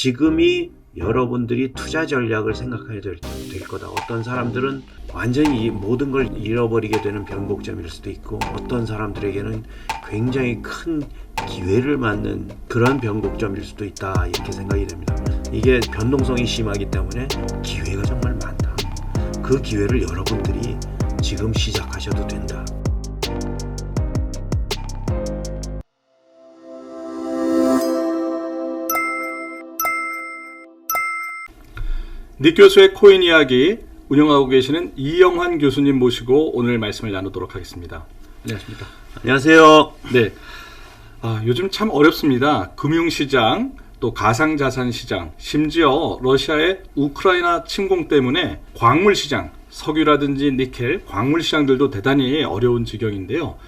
지금이 여러분들이 투자 전략을 생각해야 될, 될 거다. 어떤 사람들은 완전히 이 모든 걸 잃어버리게 되는 변곡점일 수도 있고 어떤 사람들에게는 굉장히 큰 기회를 맞는 그런 변곡점일 수도 있다 이렇게 생각이 됩니다. 이게 변동성이 심하기 때문에 기회가 정말 많다. 그 기회를 여러분들이 지금 시작하셔도 된다. 닉 교수의 코인 이야기 운영하고 계시는 이영환 교수님 모시고 오늘 말씀을 나누도록 하겠습니다. 안녕하십니까? 안녕하세요. 네. 아, 요즘 참 어렵습니다. 금융시장, 또 가상자산 시장, 심지어 러시아의 우크라이나 침공 때문에 광물 시장, 석유라든지 니켈, 광물 시장들도 대단히 어려운 지경인데요.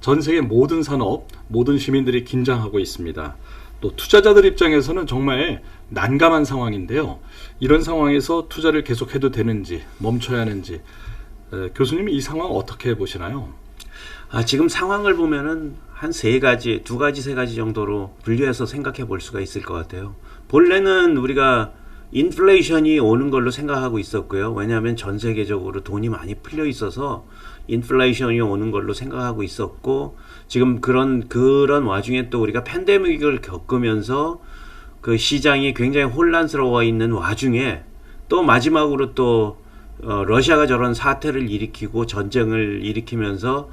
전 세계 모든 산업, 모든 시민들이 긴장하고 있습니다. 또 투자자들 입장에서는 정말 난감한 상황인데요. 이런 상황에서 투자를 계속해도 되는지 멈춰야 하는지 에, 교수님이 이 상황 어떻게 보시나요? 아, 지금 상황을 보면은 한 세 가지, 두 가지, 세 가지 정도로 분류해서 생각해 볼 수가 있을 것 같아요. 본래는 우리가 인플레이션이 오는 걸로 생각하고 있었고요. 왜냐하면 전 세계적으로 돈이 많이 풀려 있어서 인플레이션이 오는 걸로 생각하고 있었고 지금 그런 그런 와중에 또 우리가 팬데믹을 겪으면서 그 시장이 굉장히 혼란스러워 있는 와중에 또 마지막으로 또 어, 러시아가 저런 사태를 일으키고 전쟁을 일으키면서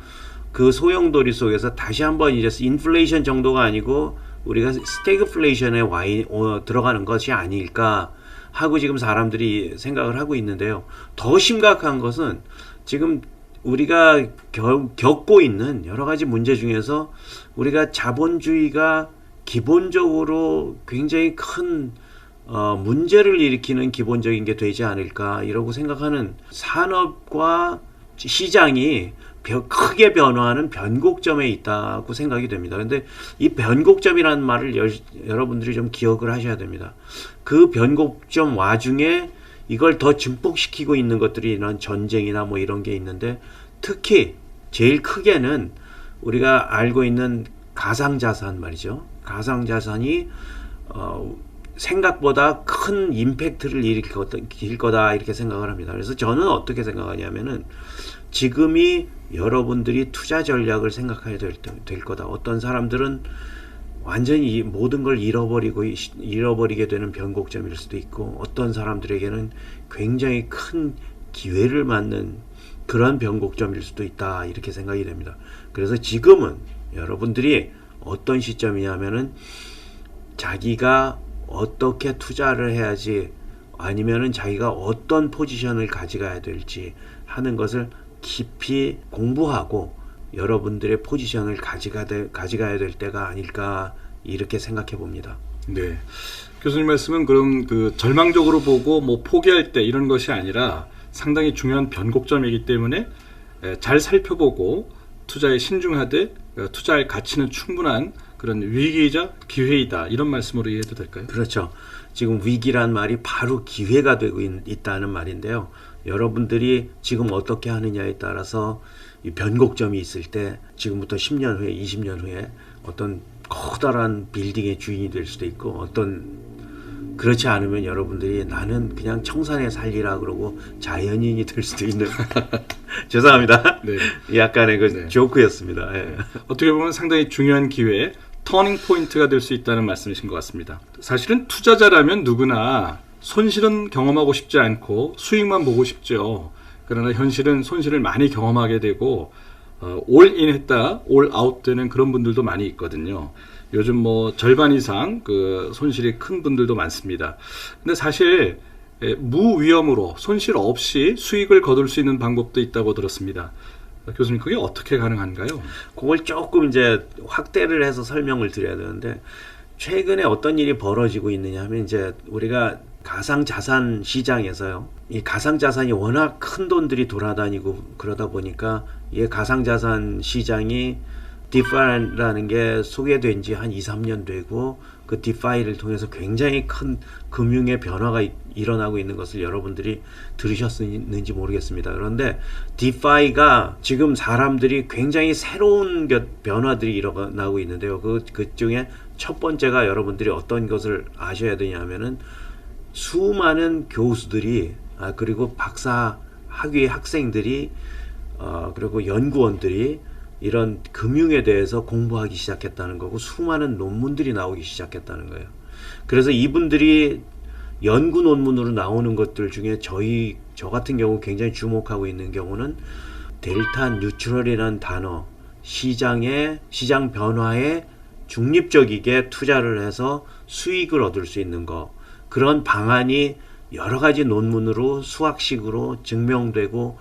그 소용돌이 속에서 다시 한번 이제 인플레이션 정도가 아니고 우리가 스태그플레이션에 와 있- 어, 들어가는 것이 아닐까 하고 지금 사람들이 생각을 하고 있는데요. 더 심각한 것은 지금 우리가 겪, 겪고 있는 여러 가지 문제 중에서 우리가 자본주의가 기본적으로 굉장히 큰 어, 문제를 일으키는 기본적인 게 되지 않을까 이러고 생각하는 산업과 시장이 벼- 크게 변화하는 변곡점에 있다고 생각이 됩니다. 근데 이 변곡점이라는 말을 여, 여러분들이 좀 기억을 하셔야 됩니다. 그 변곡점 와중에 이걸 더 증폭시키고 있는 것들이 이런 전쟁이나 뭐 이런 게 있는데 특히 제일 크게는 우리가 알고 있는 가상자산 말이죠. 가상자산이 어, 생각보다 큰 임팩트를 일으킬 거다, 이렇게 생각을 합니다. 그래서 저는 어떻게 생각하냐면은 지금이 여러분들이 투자 전략을 생각해야 될, 될 거다. 어떤 사람들은 완전히 이 모든 걸 잃어버리고 이- 잃어버리게 되는 변곡점일 수도 있고 어떤 사람들에게는 굉장히 큰 기회를 맞는 그런 변곡점일 수도 있다 이렇게 생각이 됩니다. 그래서 지금은 여러분들이 어떤 시점이냐면은 자기가 어떻게 투자를 해야지 아니면은 자기가 어떤 포지션을 가져가야 될지 하는 것을 깊이 공부하고 여러분들의 포지션을 가져가 될, 가져가야 될 때가 아닐까 이렇게 생각해 봅니다. 네. 교수님 말씀은 그럼 그 절망적으로 보고 뭐 포기할 때 이런 것이 아니라 상당히 중요한 변곡점이기 때문에 에, 잘 살펴보고 투자에 신중하되 어, 투자할 가치는 충분한 그런 위기이자 기회이다 이런 말씀으로 이해해도 될까요? 그렇죠. 지금 위기란 말이 바로 기회가 되고 있, 다는 말인데요. 여러분들이 지금 어떻게 하느냐에 따라서 이 변곡점이 있을 때 지금부터 10년 후에 20년 후에 어떤 커다란 빌딩의 주인이 될 수도 있고 어떤 그렇지 않으면 여러분들이 나는 그냥 청산에 살리라 그러고 자연인이 될 수도 있는 죄송합니다. 네. 약간의 그 네. 조크였습니다. 예. 어떻게 보면 상당히 중요한 기회, 터닝 포인트가 될 수 있다는 말씀이신 것 같습니다. 사실은 투자자라면 누구나 손실은 경험하고 싶지 않고 수익만 보고 싶죠. 그러나 현실은 손실을 많이 경험하게 되고 어, 올인 했다, 올 아웃 되는 그런 분들도 많이 있거든요. 요즘 뭐 절반 이상 그 손실이 큰 분들도 많습니다. 근데 사실 에, 무위험으로 손실 없이 수익을 거둘 수 있는 방법도 있다고 들었습니다. 어, 교수님 그게 어떻게 가능한가요? 그걸 조금 이제 확대를 해서 설명을 드려야 되는데 최근에 어떤 일이 벌어지고 있느냐 하면 이제 우리가 가상 자산 시장에서요. 이 가상 자산이 워낙 큰 돈들이 돌아다니고 그러다 보니까 이 가상 자산 시장이 디파이라는 게 소개된 지 한 2, 3년 되고 그 디파이를 통해서 굉장히 큰 금융의 변화가 이- 일어나고 있는 것을 여러분들이 들으셨는지 모르겠습니다. 그런데 디파이가 지금 사람들이 굉장히 새로운 겨- 변화들이 일어나고 있는데요. 그, 그 중에 첫 번째가 여러분들이 어떤 것을 아셔야 되냐면은 수많은 교수들이 아 그리고 박사 학위 학생들이 어 그리고 연구원들이 이런 금융에 대해서 공부하기 시작했다는 거고 수많은 논문들이 나오기 시작했다는 거예요. 그래서 이분들이 연구 논문으로 나오는 것들 중에 저희 저 같은 경우 굉장히 주목하고 있는 경우는 델타 뉴트럴이라는 단어 시장의 시장 변화에 중립적이게 투자를 해서 수익을 얻을 수 있는 거 그런 방안이 여러 가지 논문으로 수학식으로 증명되고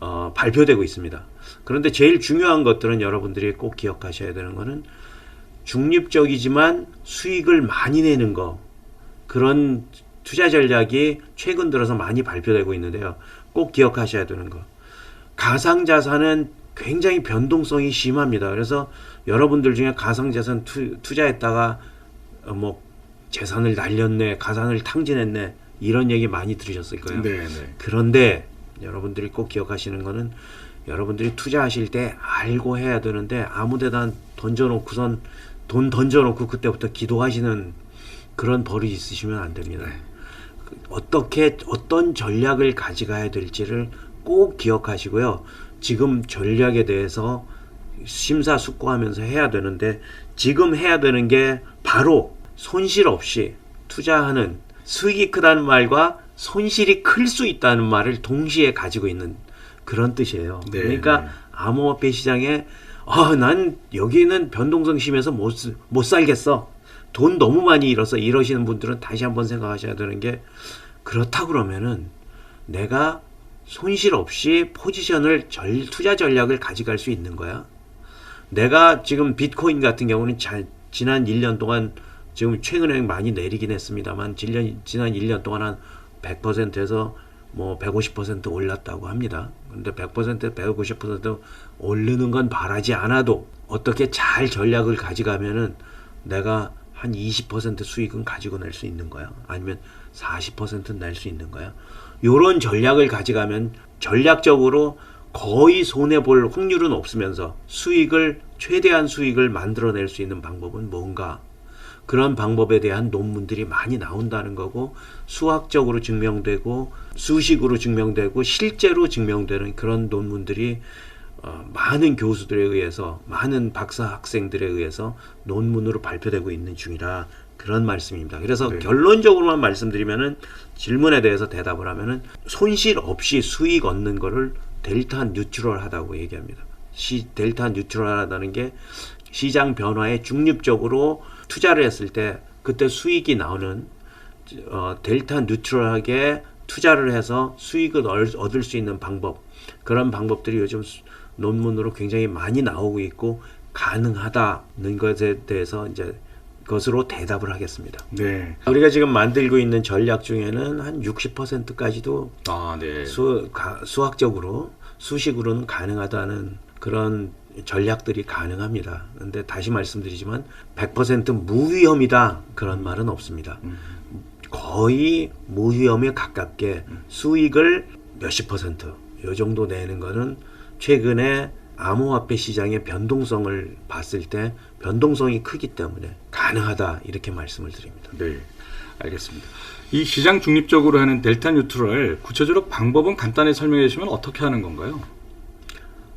어, 발표되고 있습니다. 그런데 제일 중요한 것들은 여러분들이 꼭 기억하셔야 되는 거는 중립적이지만 수익을 많이 내는 거 그런 투자 전략이 최근 들어서 많이 발표되고 있는데요. 꼭 기억하셔야 되는 거. 가상자산은 굉장히 변동성이 심합니다. 그래서 여러분들 중에 가상자산 투, 투자했다가 어, 뭐 재산을 날렸네, 가산을 탕진했네 이런 얘기 많이 들으셨을 거예요. 네, 네. 그런데 여러분들이 꼭 기억하시는 거는 여러분들이 투자하실 때 알고 해야 되는데 아무데나 던져놓고선 돈 던져놓고 그때부터 기도하시는 그런 버릇이 있으시면 안 됩니다. 그 어떻게 어떤 전략을 가져가야 될지를 꼭 기억하시고요. 지금 전략에 대해서 심사숙고하면서 해야 되는데 지금 해야 되는 게 바로 손실 없이 투자하는 수익이 크다는 말과 손실이 클 수 있다는 말을 동시에 가지고 있는 그런 뜻이에요. 네, 그러니까 네. 암호화폐 시장에 아, 난 여기는 변동성 심해서 못, 쓰- 못 살겠어. 돈 너무 많이 잃어서 이러시는 분들은 다시 한번 생각하셔야 되는 게 그렇다 그러면은 내가 손실 없이 포지션을 절, 투자 전략을 가져갈 수 있는 거야. 내가 지금 비트코인 같은 경우는 잘, 지난 1년 동안 지금 최근에 많이 내리긴 했습니다만 지난, 지난 1년 동안 한 100%에서 뭐 150% 올랐다고 합니다. 근데 100% 150% 오르는 건 바라지 않아도 어떻게 잘 전략을 가져가면은 내가 한 20% 수익은 가지고 낼 수 있는 거야. 아니면 40%는 낼 수 있는 거야. 요런 전략을 가져가면 전략적으로 거의 손해 볼 확률은 없으면서 수익을 최대한 수익을 만들어낼 수 있는 방법은 뭔가 그런 방법에 대한 논문들이 많이 나온다는 거고 수학적으로 증명되고 수식으로 증명되고 실제로 증명되는 그런 논문들이 어, 많은 교수들에 의해서 많은 박사 학생들에 의해서 논문으로 발표되고 있는 중이라 그런 말씀입니다. 그래서 네. 결론적으로만 말씀드리면은 질문에 대해서 대답을 하면은 손실 없이 수익 얻는 거를 델타 뉴트럴하다고 얘기합니다. 시, 델타 뉴트럴하다는 게 시장 변화에 중립적으로 투자를 했을 때 그때 수익이 나오는 어, 델타 뉴트럴하게 투자를 해서 수익을 얻- 얻을 수 있는 방법 그런 방법들이 요즘 수- 논문으로 굉장히 많이 나오고 있고 가능하다는 것에 대해서 이제 것으로 대답을 하겠습니다. 네. 우리가 지금 만들고 있는 전략 중에는 한 60%까지도 아, 네. 수, 가, 수학적으로 수식으로는 가능하다는 그런 전략들이 가능합니다. 근데 다시 말씀드리지만 100% 무위험이다 그런 말은 없습니다. 거의 무위험에 가깝게 수익을 몇십 퍼센트 요 정도 내는 거는 최근에 암호화폐 시장의 변동성을 봤을 때 변동성이 크기 때문에 가능하다 이렇게 말씀을 드립니다. 네. 알겠습니다. 이 시장 중립적으로 하는 델타 뉴트럴 구체적으로 방법은 간단히 설명해 주시면 어떻게 하는 건가요?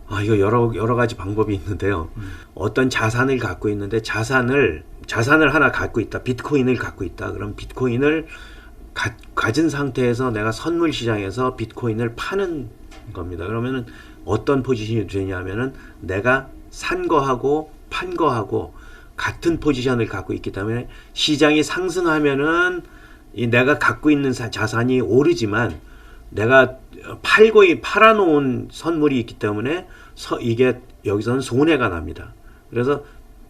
아, 이거 여러 여러 가지 방법이 있는데요. 어떤 자산을 갖고 있는데 자산을 자산을 하나 갖고 있다. 비트코인을 갖고 있다. 그럼 비트코인을 가, 가진 상태에서 내가 선물 시장에서 비트코인을 파는 겁니다. 그러면은 어떤 포지션이 되냐면은 내가 산 거하고 판 거하고 같은 포지션을 갖고 있기 때문에 시장이 상승하면은 이 내가 갖고 있는 사- 자산이 오르지만 내가 팔고 이- 팔아놓은 선물이 있기 때문에 서, 이게 여기서는 손해가 납니다. 그래서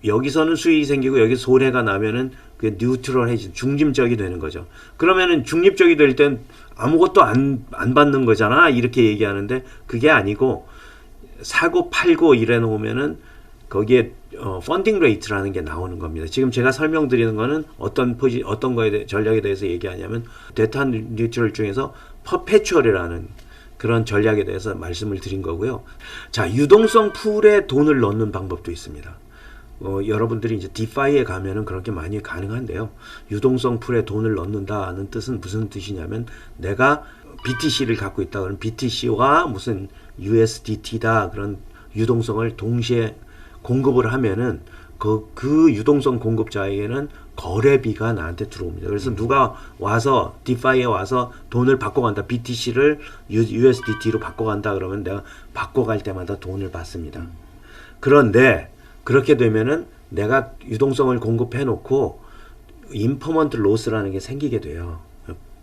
여기서는 수익이 생기고 여기 손해가 나면은 그게 뉴트럴해지 중립적이 되는 거죠. 그러면은 중립적이 될 땐 아무것도 안, 안 받는 거잖아. 이렇게 얘기하는데 그게 아니고 사고 팔고 이래 놓으면은 거기에 어, 펀딩 레이트라는 게 나오는 겁니다. 지금 제가 설명드리는 거는 어떤 포지 어떤 거에 대해 전략에 대해서 얘기하냐면 데타 뉴트럴 중에서 퍼페추얼이라는 그런 전략에 대해서 말씀을 드린 거고요. 자, 유동성 풀에 돈을 넣는 방법도 있습니다. 어, 여러분들이 이제 디파이에 가면은 그렇게 많이 가능한데요. 유동성 풀에 돈을 넣는다는 뜻은 무슨 뜻이냐면 내가 BTC를 갖고 있다 그러면 BTC와 무슨 USDT다 그런 유동성을 동시에 공급을 하면은 그, 그 유동성 공급자에게는 거래비가 나한테 들어옵니다. 그래서 누가 와서 디파이에 와서 돈을 바꿔간다. BTC를 USDT로 바꿔간다 그러면 내가 바꿔갈 때마다 돈을 받습니다. 그런데 그렇게 되면은 내가 유동성을 공급해 놓고 인퍼먼트 로스라는 게 생기게 돼요.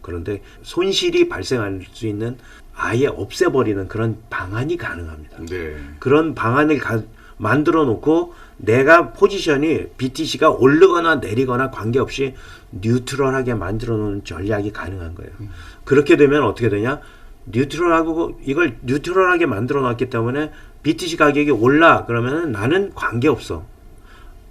그런데 손실이 발생할 수 있는 아예 없애버리는 그런 방안이 가능합니다. 네. 그런 방안을 가- 만들어 놓고 내가 포지션이 BTC가 오르거나 내리거나 관계없이 뉴트럴하게 만들어 놓은 전략이 가능한 거예요. 그렇게 되면 어떻게 되냐? 뉴트럴하고 이걸 뉴트럴하게 만들어 놨기 때문에 BTC 가격이 올라 그러면은 나는 관계없어.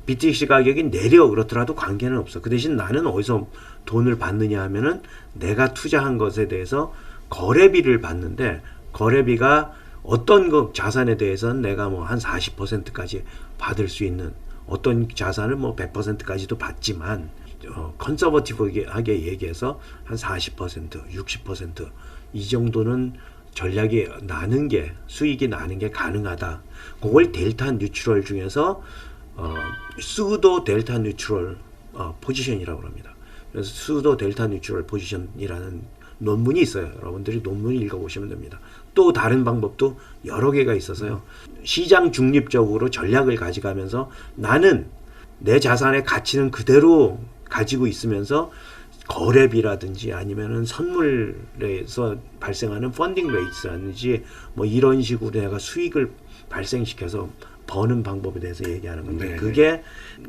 BTC 가격이 내려 그렇더라도 관계는 없어. 그 대신 나는 어디서 돈을 받느냐 하면은 내가 투자한 것에 대해서 거래비를 받는데 거래비가 어떤 그 자산에 대해서는 내가 뭐 한 40%까지 받을 수 있는 어떤 자산을 뭐 100%까지도 받지만 어, 컨서버티브하게 얘기해서 한 40%, 60%이 정도는 전략이 나는 게 수익이 나는 게 가능하다. 그걸 델타 뉴트럴 중에서 어, 수도 델타 뉴트럴 어, 포지션이라고 합니다. 그래서 수도 델타 뉴트럴 포지션이라는 논문이 있어요. 여러분들이 논문을 읽어보시면 됩니다. 또 다른 방법도 여러 개가 있어서요. 시장 중립적으로 전략을 가져가면서 나는 내 자산의 가치는 그대로 가지고 있으면서 거래비라든지 아니면은 선물에서 발생하는 펀딩 레이트라든지 뭐 이런 식으로 내가 수익을 발생시켜서 버는 방법에 대해서 얘기하는 건데 네, 그게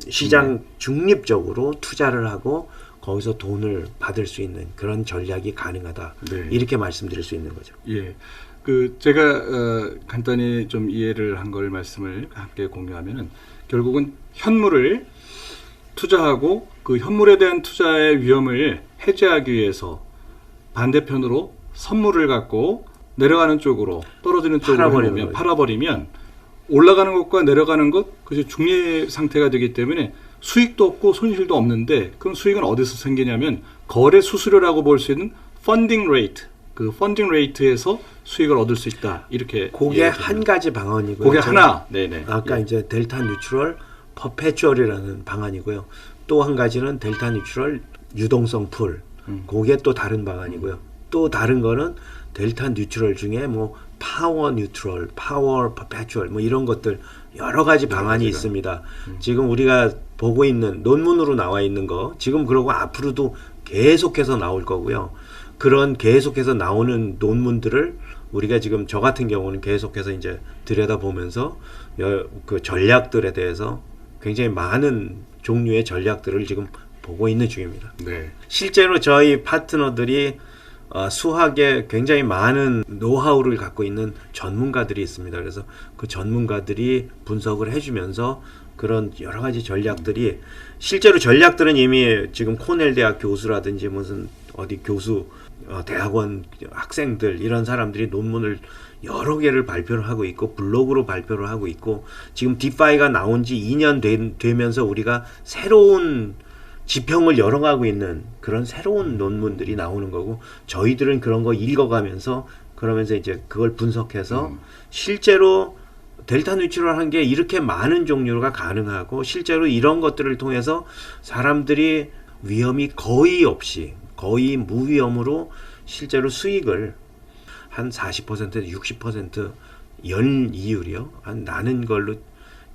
시장 중립적으로 투자를 하고 거기서 돈을 받을 수 있는 그런 전략이 가능하다 네. 이렇게 말씀드릴 수 있는 거죠. 예. 그 제가 어, 간단히 좀 이해를 한 걸 말씀을 함께 공유하면은 결국은 현물을 투자하고 그 현물에 대한 투자의 위험을 해제하기 위해서 반대편으로 선물을 갖고 내려가는 쪽으로 떨어지는 쪽으로 거죠. 팔아버리면 올라가는 것과 내려가는 것 그것이 중립 상태가 되기 때문에 수익도 없고 손실도 없는데 그럼 수익은 어디서 생기냐면 거래 수수료라고 볼 수 있는 펀딩 레이트 그 펀딩 레이트에서 수익을 얻을 수 있다 이렇게 그게 이해가 한. 가지 방안이고요. 그게 하나 네네 아까 예. 이제 델타 뉴트럴 퍼페추얼이라는 방안이고요. 또 한 가지는 델타 뉴트럴 유동성 풀. 음. 그게 또 다른 방안이고요. 또 다른 거는 델타 뉴트럴 중에 뭐 파워 뉴트럴, 파워 퍼페추얼 뭐 이런 것들 여러 가지 방안이 가지가. 있습니다. 지금 우리가 보고 있는 논문으로 나와 있는 거 지금 그러고 앞으로도 계속해서 나올 거고요. 그런 계속해서 나오는 논문들을 우리가 지금 저 같은 경우는 계속해서 이제 들여다보면서 여- 그 전략들에 대해서 굉장히 많은 종류의 전략들을 지금 보고 있는 중입니다. 네. 실제로 저희 파트너들이 어, 수학에 굉장히 많은 노하우를 갖고 있는 전문가들이 있습니다. 그래서 그 전문가들이 분석을 해주면서 그런 여러 가지 전략들이 실제로 전략들은 이미 지금 코넬 대학 교수라든지 무슨 어디 교수 어, 대학원 학생들 이런 사람들이 논문을 여러 개를 발표를 하고 있고 블로그로 발표를 하고 있고 지금 디파이가 나온 지 2년 된- 되면서 우리가 새로운 지평을 열어가고 있는 그런 새로운 논문들이 나오는 거고 저희들은 그런 거 읽어가면서 그러면서 이제 그걸 분석해서 음. 실제로 델타 뉴트럴 한 게 이렇게 많은 종류가 가능하고 실제로 이런 것들을 통해서 사람들이 위험이 거의 없이 거의 무위험으로 실제로 수익을 한 40% 60%연 이율이요. 한 나는 걸로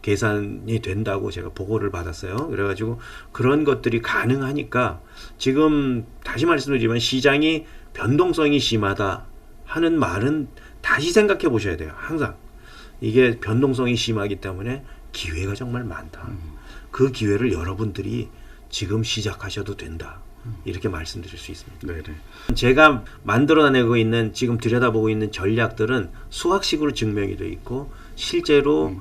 계산이 된다고 제가 보고를 받았어요. 그래가지고 그런 것들이 가능하니까 지금 다시 말씀드리지만 시장이 변동성이 심하다 하는 말은 다시 생각해 보셔야 돼요. 항상 이게 변동성이 심하기 때문에 기회가 정말 많다. 그 기회를 여러분들이 지금 시작하셔도 된다. 이렇게 말씀드릴 수 있습니다. 네네. 제가 만들어내고 있는 지금 들여다보고 있는 전략들은 수학식으로 증명이 돼 있고 실제로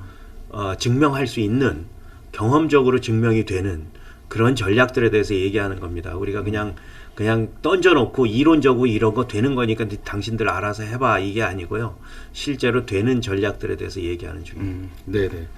어, 증명할 수 있는 경험적으로 증명이 되는 그런 전략들에 대해서 얘기하는 겁니다. 우리가 그냥 그냥 던져놓고 이론적으로 이런 거 되는 거니까 당신들 알아서 해봐 이게 아니고요. 실제로 되는 전략들에 대해서 얘기하는 중입니다. 음, 네네.